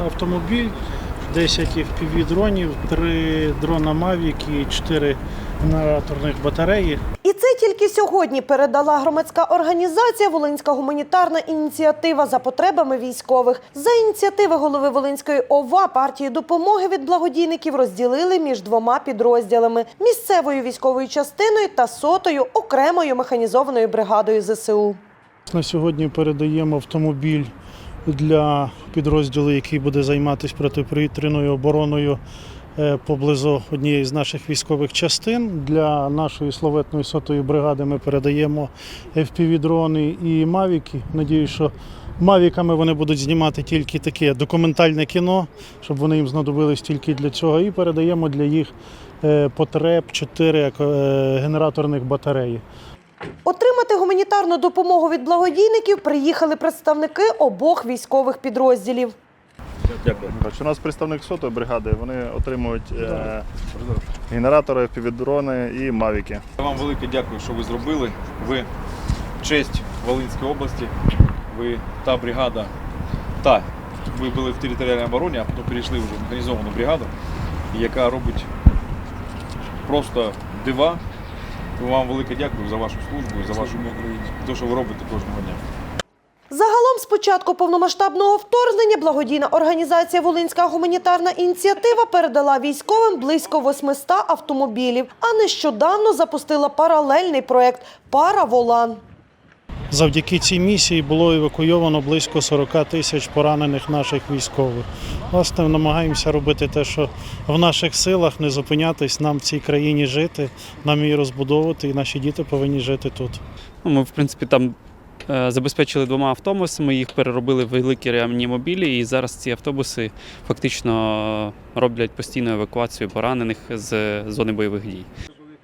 автомобіль, 10 FPV-дронів, 3 дрона Mavic і 4 генераторних батареї. І це тільки сьогодні передала громадська організація Волинська гуманітарна ініціатива за потребами військових. За ініціативи голови Волинської ОВА партії допомоги від благодійників розділили між двома підрозділами місцевою військовою частиною та сотою окремою механізованою бригадою ЗСУ. На сьогодні передаємо автомобіль для підрозділу, який буде займатися протиповітряною обороною е, поблизу однієї з наших військових частин. Для нашої славетної сотої бригади ми передаємо FPV-дрони і мавіки. Надіюсь, що мавіками вони будуть знімати тільки таке документальне кіно, щоб вони їм знадобились тільки для цього. І передаємо для їх е, потреб 4 генераторних батареї. Отримати гуманітарну допомогу від благодійників приїхали представники обох військових підрозділів. Дякую. У нас представник сотої бригади, вони отримують е, генератори, півдрони і мавіки. Вам велике дякую, що ви зробили. Ви честь Волинської області. Ви та бригада, та ви були в територіальній обороні, а потім перейшли вже в механізовану бригаду, яка робить просто дива. Тому вам велике дякую за вашу службу і за вашу те, що ви робите кожного дня. Загалом з початку повномасштабного вторгнення благодійна організація Волинська гуманітарна ініціатива передала військовим близько 800 автомобілів, а нещодавно запустила паралельний проект Пара Волан. Завдяки цій місії було евакуйовано близько 40 тисяч поранених наших військових. Власне, намагаємося робити те, що в наших силах не зупинятись, нам в цій країні жити, нам її розбудовувати, і наші діти повинні жити тут. Ну, Ми, в принципі, там е, забезпечили двома автобусами, їх переробили в великі реанімобілі, і зараз ці автобуси фактично роблять постійну евакуацію поранених з зони бойових дій.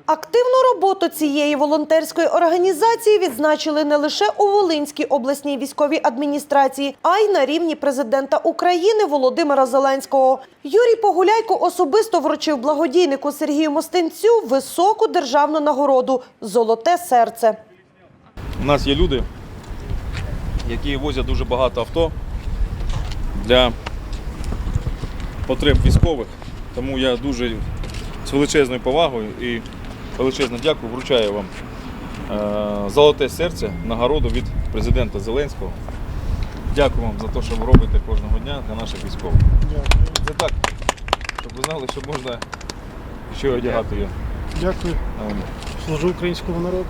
Активну роботу цієї волонтерської організації відзначили не лише у Волинській обласній військовій адміністрації, а й на рівні президента України Володимира Зеленського. Юрій Погуляйко особисто вручив благодійнику Сергію Мостинцю високу державну нагороду Золоте серце. У нас є люди, які возять дуже багато авто для потреб військових. Тому я дуже з величезною повагою і величезно дякую. Вручаю вам е, золоте серце, нагороду від президента Зеленського. Дякую вам за те, що ви робите кожного дня для наших військових. Дякую. Це так, щоб ви знали, що можна ще одягати його. Дякую. Е, Служу українському народу.